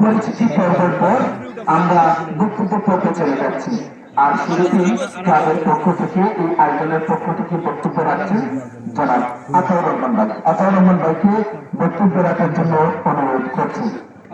পরিচিতি পর্বের পর আমরা বক্তব্য পর্বে চলে যাচ্ছি। আর শুরুতেই ক্লাবের পক্ষ থেকে এই আয়োজনের পক্ষ থেকে বক্তব্য রাখছেন জনাব আতাউর রহমান ভাই আতাউর রহমান ভাইকে বক্তব্য রাখার জন্য অনুরোধ করছি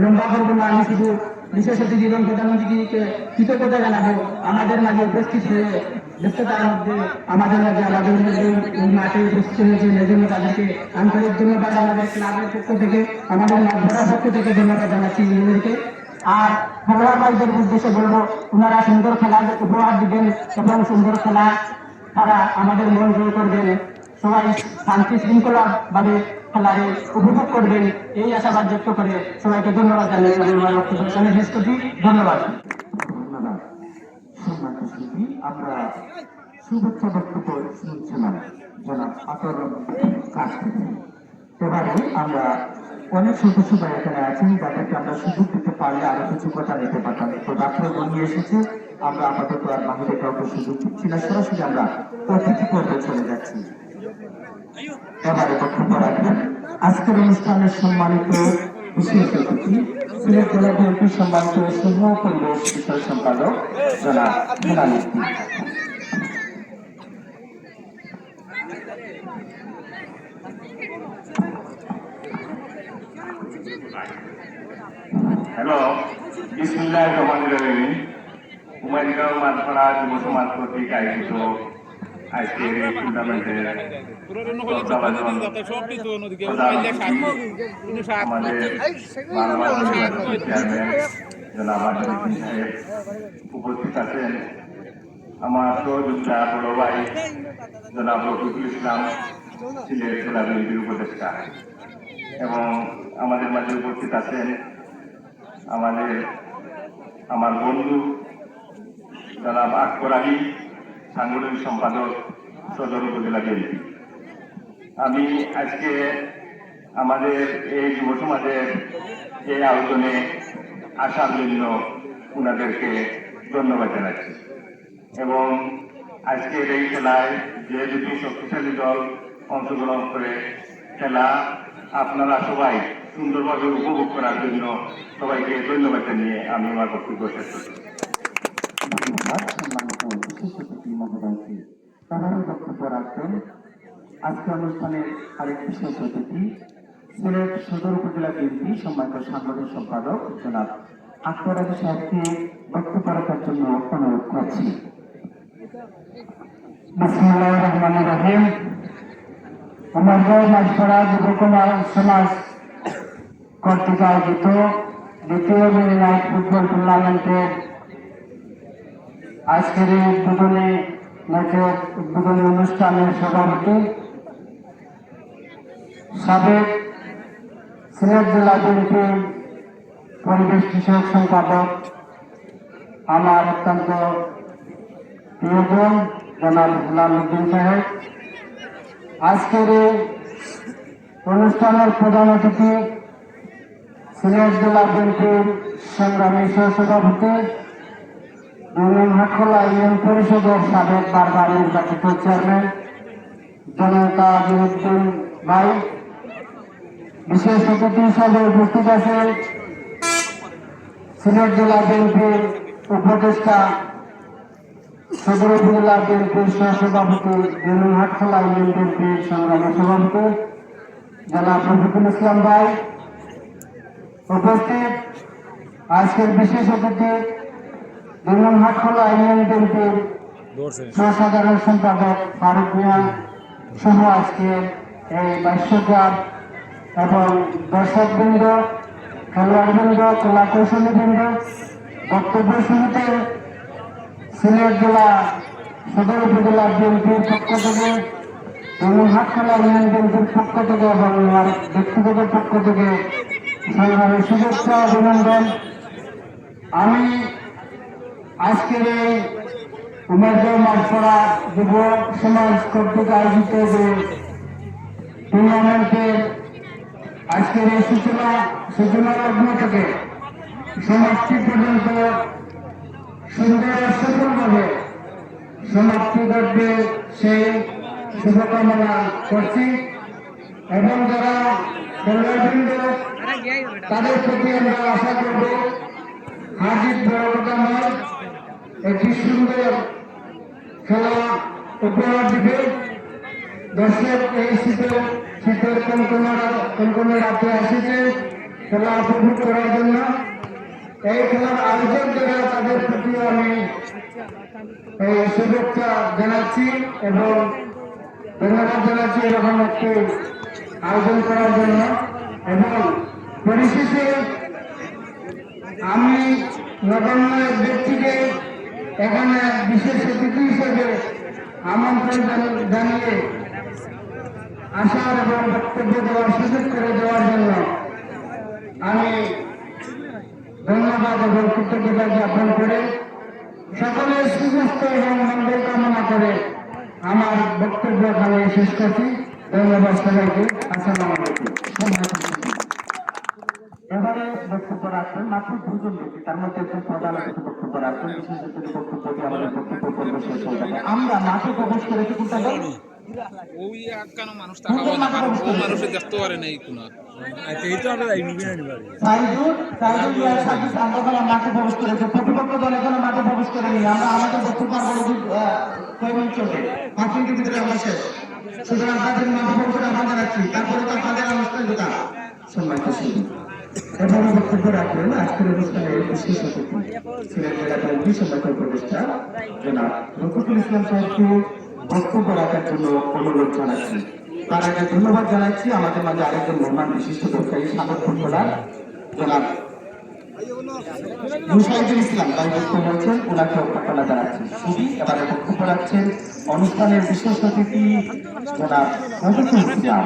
লম্বা করব না আমি শুধু বিশেষ অতিথি এবং প্রধানমন্ত্রীকে কৃতজ্ঞতা জানাব। আমাদের মাঝে উপস্থিত হয়ে ব্যস্ততার মধ্যে আমাদের মাঝে আমাদের মাঠে উপস্থিত হয়েছে। এজন্য তাদেরকে আন্তরিক ধন্যবাদ আমাদের ক্লাবের পক্ষ থেকে, আমাদের মাঠধরার পক্ষ থেকে ধন্যবাদ জানাচ্ছি ইংরেজকে আর খেলোয়াড় ভাইদের উদ্দেশ্যে বলব, ওনারা সুন্দর খেলা উপহার দিবেন এবং সুন্দর খেলা তারা আমাদের মন জয় করবেন। সবাই শান্তি শৃঙ্খলা ভাবে খেলারে উপভোগ করবেন। এই আশাবাদ ব্যক্ত করে সবাইকে ধন্যবাদ জানাই। আমি শেষ করছি। ধন্যবাদ। আমরা আমরা অনেক এখানে যাদেরকে আমরা পারলে কিছু কথা নিতে পারতাম। এসেছে। আমরা আপাতত আর বাহিরে কাউকে সুযোগ দিচ্ছি না। সরাসরি আমরা অতিথি পর্বে চলে যাচ্ছি। এবারে বক্তব্য রাখবেন আজকের অনুষ্ঠানের সম্মানিত বিশেষ অতিথি সিলেট জেলা বিএনপির সম্মানিত শুভ পরিবেশ বিষয় সম্পাদক জনাব হেলাল। হ্যালো বিসমুল্লাহ রহমান রহিম কুমারগাঁও মানপাড়া যুব সমাজ কর্তৃক আয়োজিত উপস্থিত আছেন আমার সহযোগিতা বড় ভাই জনাব রফিকুল ইসলাম সিলেট জেলা বিএনপির উপদেষ্টা এবং আমাদের মাঝে উপস্থিত আছেন আমাদের আমার বন্ধু জনাব আকবর আলী। সাংগঠনিক সম্পাদক সদর উপজেলা বিএনপি। আমি আজকে আমাদের এই যুব সমাজের এই আয়োজনে আসার জন্য ওনাদেরকে ধন্যবাদ জানাচ্ছি। এবং আজকের এই খেলায় যে দুটি শক্তিশালী দল অংশগ্রহণ করে, খেলা আপনারা সবাই সুন্দরভাবে উপভোগ করার জন্য সবাইকে ধন্যবাদ জানিয়ে আমি আমার বক্তব্য শেষ করছি। তাহারই বক্তব্য রাখবেন আজকে অনুষ্ঠানের আরেক বিশেষ অতিথি সিলেট সদর উপজেলা বিএনপি সম্মানিত সাংগঠনিক সম্পাদক, জনাব আকবর আলী সাহেবকে বক্তব্য রাখার জন্য অনুরোধ করছি বিসমুল্লাহ রহমান রহিম আমাদের মাঝপাড়া যুবকুমার সমাজ কর্তৃক আয়োজিত দ্বিতীয় ফুটবল টুর্নামেন্টের আজকের এই উদ্বোধনী ম্যাচের উদ্বোধনী অনুষ্ঠানের সভাপতি সাবেক সিলেট জেলা বিএনপির পরিবেশ বিষয়ক সম্পাদক আমার অত্যন্ত প্রিয়জন জনাব গুলাম উদ্দিন সাহেব। আজকের এই অনুষ্ঠানের প্রধান অতিথি সিলেট জেলা বিএনপির সংগ্রামী সহসভাপতি হাটখোলা পরিষদের জনতা ভাই, বিশেষ অতিথি হিসাবে উপস্থিত জেলা উপদেষ্টা, সদর উপজেলা বিএনপির সহসভাপতি হাটখোলা ইউনিয়ন বিএনপির সংগ্রামী সভাপতি রফিকুল ইসলাম ভাই উপস্থিত। আজকের বিশেষ অতিথি ইউনিয়ন হাটখোলা ইউনিয়ন বিএনপির সহসাধারণ সম্পাদক ফারুক মিয়া সহ আজকে এই বাইশ্বকাপ এবং দর্শকবৃন্দ খেলোয়াড়বৃন্দ কলা কৌশলীবৃন্দ বক্তব্য শুরুতে সিলেট জেলা সদর উপজেলা বিএনপির পক্ষ থেকে এবং হাটখোলা ইউনিয়ন বিএনপির পক্ষ থেকে এবং আমার ব্যক্তিগত পক্ষ থেকে সেইভাবে শুভেচ্ছা অভিনন্দন। আমি আজকের এই উমেদপুর মাঠপড়া যুব সমাজ কর্তৃক আয়োজিত যে টুর্নামেন্টের আজকের এই সূচনা সূচনা লগ্ন থেকে সমাপ্তি পর্যন্ত সুন্দর সফলভাবে সমাপ্তি ঘটবে সেই শুভকামনা করছি এবং যারা খেলোয়াড়বৃন্দ, তাদের প্রতি আমরা আশা করব হাজির বড়টা নয় একটি সুন্দর খেলা উপহার দিবে। শীতের শীতের কনকনা রাতে খেলা উপভোগ করার জন্য। এই খেলার আয়োজক যারা তাদের প্রতি আমি এই শুভেচ্ছা জানাচ্ছি এবং ধন্যবাদ জানাচ্ছি এরকম আয়োজন করার জন্য। এবং পরিশেষে আমি নগণ্য ব্যক্তিকে এখানে বিশেষ অতিথি হিসেবে আমন্ত্রণ জানি- জানিয়ে আসার এবং বক্তব্য দেওয়ার সুযোগ করে দেওয়ার জন্য আমি ধন্যবাদ এবং কৃতজ্ঞতা জ্ঞাপন করে সকলের সুস্বাস্থ্য এবং মঙ্গল কামনা করে আমার বক্তব্য এখানে শেষ করছি। ধন্যবাদ সবাইকে। আসসালামু আলাইকুম। রাখবেন মাত্র দুজন ব্যক্তি তার মধ্যে একজন প্রধান অতিথি বক্তব্য রাখবেন বিশেষ বক্তব্য দিয়ে আমাদের বক্তব্য পর্ব শেষ হয়ে যাবে। আমরা মাঠে প্রবেশ করেছি কোনটা ওই আটকানো মানুষ তাকাবো না মানুষের দেখতে পারে না এই কোনো মাঠে প্রবেশ করেছি প্রতিপক্ষ দল এখানে মাঠে প্রবেশ করেনি। আমরা আমাদের বক্তব্য চলবে শেষ। সুতরাং আপনাদের মাঠে প্রবেশ করে আমরা জানাচ্ছি তারপরে তো আপনাদের অনুষ্ঠান সম্মানিত এভাবে বক্তব্য রাখবেন আজকের অনুষ্ঠানে বিশেষ অতিথি সিলেট জেলা বিএনপি সম্মানিত রফিকুল ইসলাম সাহেবকে বক্তব্য রাখার জন্য অনুরোধ জানাচ্ছি। তার আগে ধন্যবাদ জানাচ্ছি আমাদের মাঝে আরেকজন মহান বিশিষ্ট ব্যবসায়ী সাবেক ফুটবলার জনাব মুশাহিদুল ইসলাম। তাই বক্তব্য বলছেন ওনাকে অভ্যর্থনা জানাচ্ছি। শুধু এবারে বক্তব্য রাখছেন অনুষ্ঠানের বিশেষ অতিথি জনাব রফিকুল ইসলাম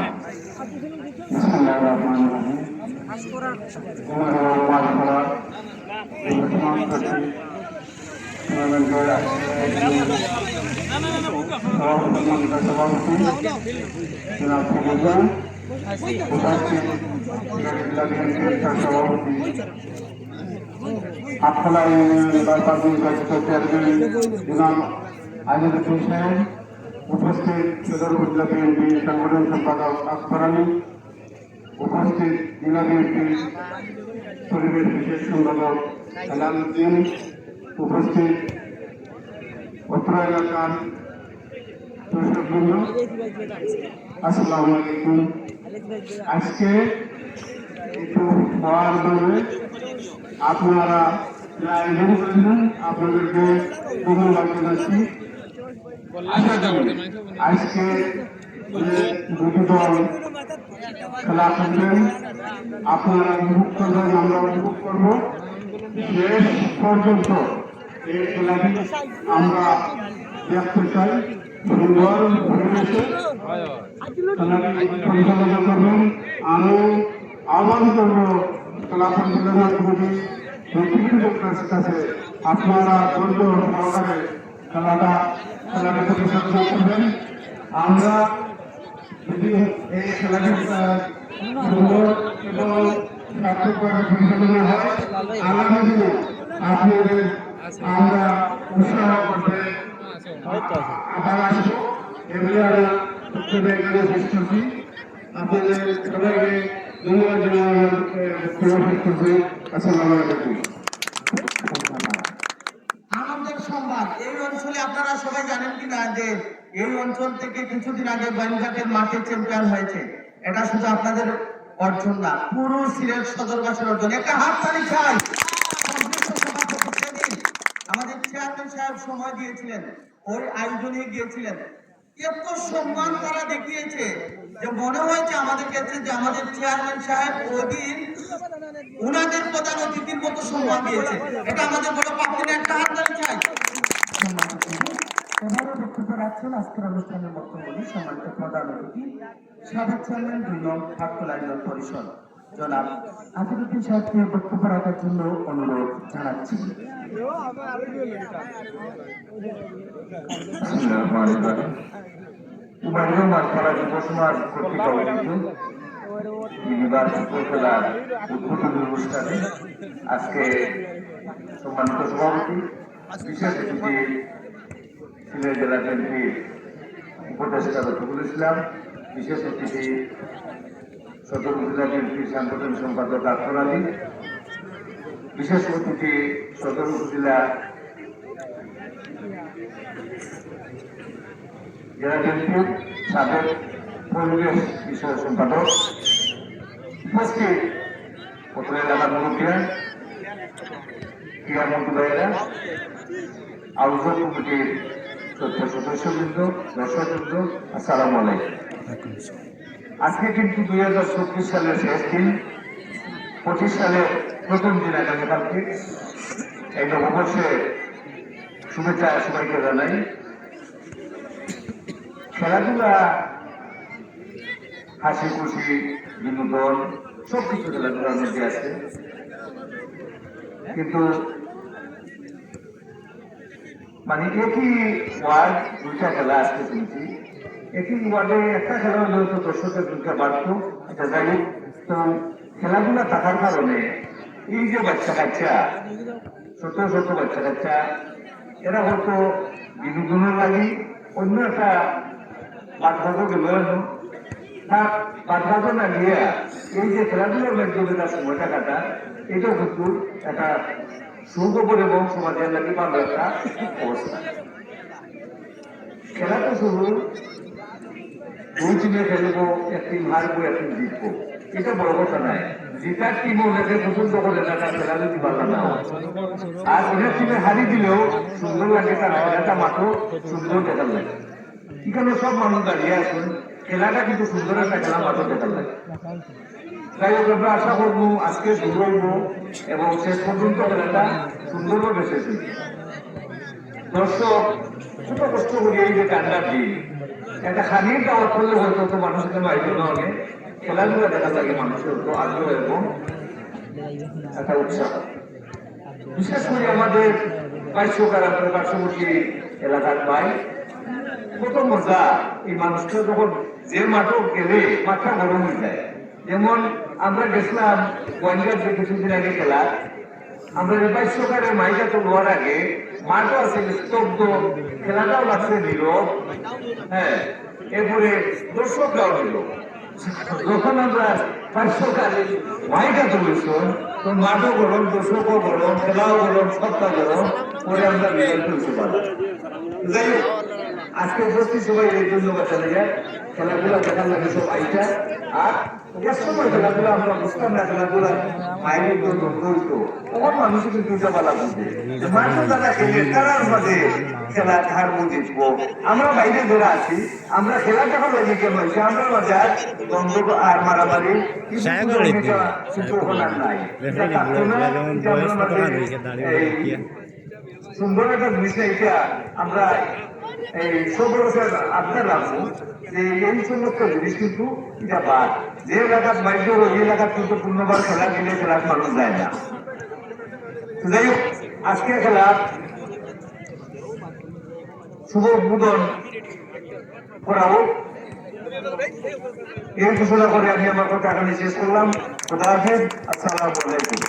রহিম আপনারা নির্বাচন চেয়ারম্যান আজিজুদ্দিন সাহেব উপস্থিত সদর উপজেলা বিএনপি সংগঠন সম্পাদক আকবর আলী উপস্থিত জেলা বিএনপি পরিবেশ বিশেষ সম্পাদক আলামুদ্দিন উপস্থিত অত্র এলাকার দর্শকবৃন্দ, আসসালামু আলাইকুম। আজকে একটু হওয়ার দৌড়ে আপনারা আয়োজন করেছেন আপনাদেরকে আজকে দুটি দল খেলা খেলবেন আপনারা উপভোগ করবেন আমরা উপভোগ করব শেষ পর্যন্ত এই খেলাটি আমরা দেখতে সুন্দর পরিবেশে খেলাটি পরিচালনা করবেন আমি আহ্বান করব খেলা পরিচালনা কমিটি আপনারা ধৈর্য সহকারে খেলাটা খেলাটি পরিচালনা করবেন আমরা যদি এই খেলাটি সুন্দর এবং সার্থকভাবে পরিচালনা হয় আগামী দিনে আপনাদের আমরা উৎসাহ করতে আবার আসব এগুলি শেষ করছি আপনাদের সবাইকে ধন্যবাদ জানাই করছি আনন্দের সংবাদ, এই অঞ্চলে আপনারা সবাই জানেন কিনা যে এই অঞ্চল থেকে কিছুদিন আগে বাইনঘাটের মাঠে চ্যাম্পিয়ন হয়েছে। এটা শুধু আপনাদের অর্জন না, পুরো সিলেট সদরবাসীর অর্জন। একটা হাত তালি চাই। আমাদের চেয়ারম্যান সাহেব সময় দিয়েছিলেন, ওই আয়োজনে গিয়েছিলেন। এত সম্মান তারা দেখিয়েছে যে মনে হয়েছে আমাদের কাছে যে আমাদের চেয়ারম্যান সাহেব ওদিন উনাদের প্রধান অতিথির মতো সম্মান দিয়েছে। এটা আমাদের বড় প্রাপ্তি একটা হাত তালি চাই। এবারও বক্তব্য রাখছেন আজকের অনুষ্ঠানের বক্তব্য সম্মানিত প্রধান অতিথি। সাবেক চেয়ারম্যান দুই নং আইন পরিষদ। জনাব আসিরুদ্দিন সাহেবকে বক্তব্য রাখার জন্য অনুরোধ জানাচ্ছি। উমাইরুম মাঠপাড়া বিশেষ অতিথি সিলেট জেলা বিএনপির উপদেষ্টা রফিকুল ইসলাম বিশেষ অতিথি সদর উপজেলা বিএনপির সাংগঠনিক সম্পাদক আখর আলী। বিশেষ অতিথি সদর উপজেলা জেলা বিএনপির সাবেক পরিবেশ বিষয় সম্পাদক। উপস্থিত পত্র এলাকার মুরব্বিয়ান ক্রীড়া মন্ত্রীরা আয়োজক কমিটির সদস্যবৃন্দ দর্শকবৃন্দ আসসালাম আলাইকুম। আজকে কিন্তু দুই হাজার চব্বিশ সালের শেষ দিন। পঁচিশ সালের প্রথম দিন আগামীকালকে এই নববর্ষে শুভেচ্ছা সবাইকে জানাই। খেলাধুলা হাসি খুশি বিনোদন সব কিছু খেলাধুলার মধ্যে আছে। কিন্তু মানে একই ওয়ার্ড, দুইটা খেলা আজকে শুনছি একই ওয়ার্ডে একটা খেলা হলেও তো দর্শকের সংখ্যা বাড়তো, এটা যাই তো খেলাধুলা থাকার কারণে এই যে বাচ্চা কাচ্চা, ছোট ছোট বাচ্চা কাচ্চা, এরা হয়তো বিনোদনের লাগি, অন্য একটা বাদভাগও গেল। তার বাদভাগও না নিয়ে এই যে খেলাধুলার মাধ্যমে তার সময়টা কাটা, এটা কিন্তু একটা এবং সমাজের লাগি ভালো একটা অবস্থা। খেলা তো শুরু। দুই টিমে খেলব, এক টিম হারবো, এক টিম জিতবো। এটা বড় কথা নাই জিতার টিম ওনাকে পছন্দ করে না তার খেলা যদি ভালো না। আর ওনার টিমে হারি দিলেও সুন্দর লাগে, তার খেলাটা মাত্র সুন্দর দেখার লাগে এখানে সব মানুষ দাঁড়িয়ে আছেন। খেলাটা কিন্তু সুন্দর একটা খেলা মাত্র দেখার লাগে তাই আমরা আশা করব আজকে শুরু হইব এবং শেষ পর্যন্ত খেলাটা সুন্দরভাবে শেষ হইব দর্শক, ছোট কষ্ট করি এই যে কান্নার দিন, একটা খানির দাওয়াত করলে হয়তো তো মানুষের মাইল না অনেক খেলাধুলা দেখা লাগে মানুষের তো আগ্রহ এবং একটা উৎসাহ। বিশেষ করে আমাদের পার্শ্বকার আমাদের পার্শ্ববর্তী এলাকার ভাই কত মজা, এই মানুষটা যখন যে মাঠও গেলে মাথা গরম হয়ে যায়। যেমন আমরা গেছিলাম গোয়েন্দার যে কিছুদিন আগে খেলা আমরা রেপাই সরকারের মাইকা তো আগে মাঠও আছে, স্তব্ধ, খেলাটাও লাগছে নীরব হ্যাঁ এরপরে দর্শকরাও নীরব যখন আমরা পার্শ্বকালে মাইকা তুলেছ, তো মাঠও গরম দর্শকও গরম খেলাও গরম সবটা গরম পরে আমরা বিজয় তুলতে পারব। যাই হোক, আজকে উপস্থিত সবাই এই জন্য বাঁচানো যায় খেলাধুলা দেখার লাগে সব আইটা। আর এর সময় খেলাধুলা আমরা বুঝতাম না খেলাধুলা তখন মানুষের কিন্তু বুঝবে মানুষ যারা খেলে তারার মাঝে খেলা জিতবো আমরা বাইরে যারা আছি আমরা খেলা যখন লাগে কেন হয়েছে আমরা মাঝে আর দ্বন্দ্ব আর মারামারি সুন্দর একটা জিনিস এটা আমরা এই বছর আপনার এই সমস্ত জিনিস কিন্তু এটা যে এলাকার বাইরে ওই এলাকার কিন্তু পূর্ণবার খেলা খেলার মানুষ যায় না। যাই হোক, আজকে খেলা শুভ উদ্বোধন করা হোক। এই ঘোষণা করে আমি আমার কথা এখানে শেষ করলাম। খোদা হাফেজ, আসসালামু আলাইকুম।